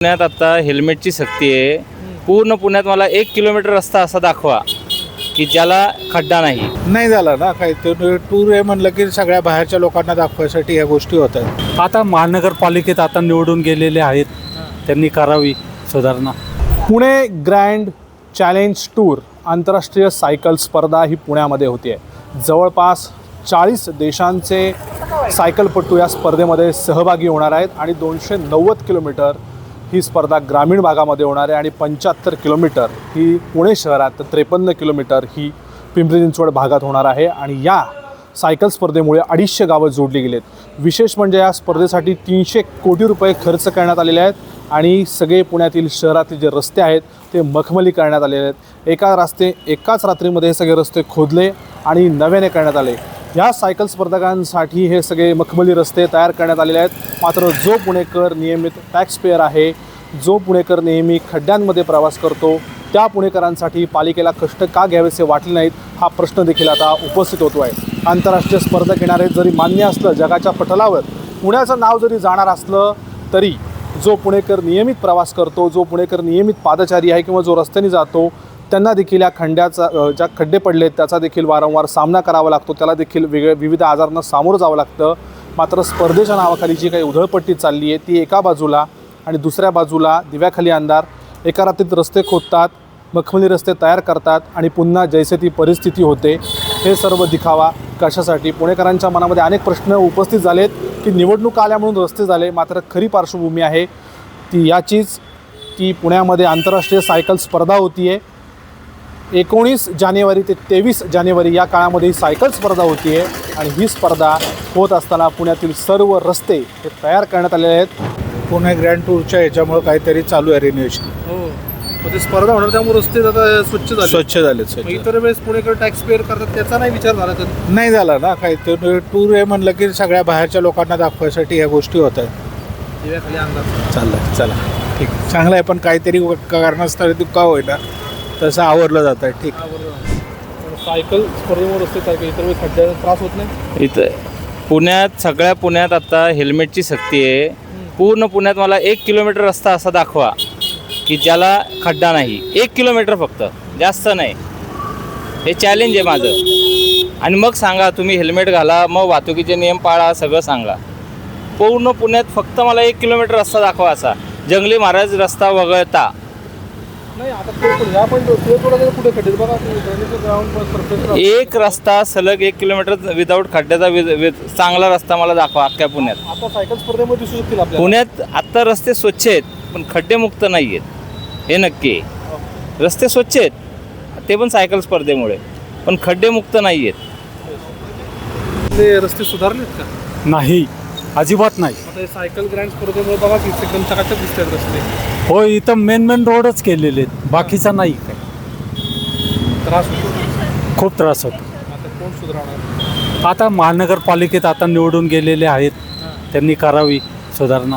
पुण्यात आता हेल्मेटची सक्ती आहे. पूर्ण पुण्यात मला एक किलोमीटर रस्ता असा दाखवा की ज्याला खड्डा नाही. नाही झालं ना काही ते टूर आहे म्हणलं की सगळ्या बाहेरच्या लोकांना दाखवायसाठी या गोष्टी होतात. आता महानगरपालिकेत आता निवडून गेलेले आहेत. त्यांनी करावी सुधारणा. पुणे ग्रँड चॅलेंज टूर आंतरराष्ट्रीय सायकल स्पर्धा ही पुण्यामध्ये होती आहे जवळपास चाळीस देशांचे सायकलपटू या स्पर्धेमध्ये सहभागी होणार आहेत आणि दोनशे नव्वद किलोमीटर ही स्पर्धा ग्रामीण भागामध्ये होणार आहे आणि पंच्याहत्तर किलोमीटर ही पुणे शहरात तर त्रेपन्न किलोमीटर ही पिंपरी चिंचवड भागात होणार आहे. आणि या सायकल स्पर्धेमुळे अडीचशे गावं जोडली गेलेत. विशेष म्हणजे या स्पर्धेसाठी तीनशे कोटी रुपये खर्च करण्यात आलेले आहेत आणि सगळे पुण्यातील शहरातील जे रस्ते आहेत ते मखमली करण्यात आलेले आहेत. एका रस्ते एकाच रात्रीमध्ये हे सगळे रस्ते खोदले आणि नव्याने करण्यात आले. या सायकल स्पर्धकांसाठी हे सगळे मखमली रस्ते तयार करण्यात आलेले आहेत. मात्र जो पुणेकर नियमित टॅक्स पेअर आहे जो पुणेकर नेहमी खड्ड्यांमध्ये प्रवास करतो त्या पुणेकरांसाठी पालिकेला कष्ट का घ्यावेसे वाटले नाहीत हा प्रश्न देखील आता उपस्थित होतो आहे आंतरराष्ट्रीय स्पर्धक येणारे जरी मान्य असलं जगाच्या पटलावर पुण्याचं नाव जरी जाणार असलं तरी जो पुणेकर नियमित प्रवास करतो जो पुणेकर नियमित पादचारी आहे किंवा जो रस्त्याने जातो त्यांना देखील या खंड्याचा ज्या खड्डे पडलेत त्याचा देखील वारंवार सामना करावा लागतो. त्याला देखील वेगळ्या विविध आजारांना सामोरं जावं लागतं. मात्र स्पर्धेच्या नावाखाली जी काही उधळपट्टी चालली आहे ती एका बाजूला आणि दुसऱ्या बाजूला दिव्याखाली अंधार एका रात्रीत रस्ते खोदतात मखमली रस्ते तयार करतात आणि पुन्हा जैसे ती परिस्थिती होते. हे सर्व दिखावा कशासाठी? पुणेकरांच्या मनामध्ये अनेक प्रश्न उपस्थित झालेत की निवडणूक आल्या म्हणून रस्ते झाले मात्र खरी पार्श्वभूमी आहे ती याचीच. की पुण्यामध्ये आंतरराष्ट्रीय सायकल स्पर्धा होती आहे एकोणीस जानेवारी ते तेवीस जानेवारी या काळामध्ये ही सायकल स्पर्धा होती आहे आणि ही स्पर्धा होत असताना पुण्यातील सर्व रस्ते हे तयार करण्यात आलेले आहेत. पुणे ग्रँड टूरच्या ह्याच्यामुळे काहीतरी चालू आहे रिन्युएशन हो. स्पर्धा होणार त्यामुळे रस्ते आता स्वच्छ झाले. स्वच्छ झाले इतर वेळेस पुणेकर टॅक्स पेअर करतात त्याचा नाही विचार झाला कधी? नाही झालं ना काही ते टूर आहे म्हणलं की सगळ्या बाहेरच्या लोकांना दाखवायसाठी या गोष्टी होतात दिव्याखाली अंदाज चाललं चला. ठीक. चांगलं आहे पण काहीतरी कारणास्तव का होईना. तसं आवरलं जातं आहे ठीक. पण सायकल स्पर्धेमुळे रस्ते सायकल इतर खड्ड्याचा त्रास होत नाही? इथं पुण्यात सगळ्या पुण्यात आता हेल्मेटची सक्ती आहे. पूर्ण पुण्यात मला एक किलोमीटर रस्ता असा दाखवा की ज्याला खड्डा नाही. एक किलोमीटर फक्त जास्त नाही. हे चॅलेंज आहे माझं. आणि मग सांगा तुम्ही हेल्मेट घाला मग वाहतुकीचे नियम पाळा सगळं सांगा. पूर्ण पुण्यात फक्त मला एक किलोमीटर रस्ता दाखवा असा. जंगली महाराज रस्ता वगळता. नाही आता ते पण ते थोडं जरा पुढे खड्डे बघा ग्राउंड परफेक्ट एक रस्ता सलग एक किलोमीटर विदाऊट खड्ड्याचा विद विद चांगला रस्ता मला दाखवा अख्ख्या पुण्यात. आता सायकल स्पर्धेमध्ये दिसू शकतील आपल्याला. पुण्यात आत्ता रस्ते स्वच्छ आहेत पण खड्डे मुक्त नाही आहेत हे नक्की आहे. रस्ते स्वच्छ आहेत ते पण सायकल स्पर्धेमुळे. पण खड्डे मुक्त नाही आहेत ते रस्ते सुधारलेत का? नाही अजिबात नाही. आता हे सायकल ग्रँड स्पर्धेमुळे बघा की एकदम चकाचक दिसतात रस्ते. हो इथं मेन मेन रोडच केलेले आहेत. बाकीचा नाही काय. त्रास होतो. खूप त्रास होतो. आता कोण सुधारणार? आता महानगरपालिकेत आता निवडून गेलेले आहेत. त्यांनी करावी सुधारणा.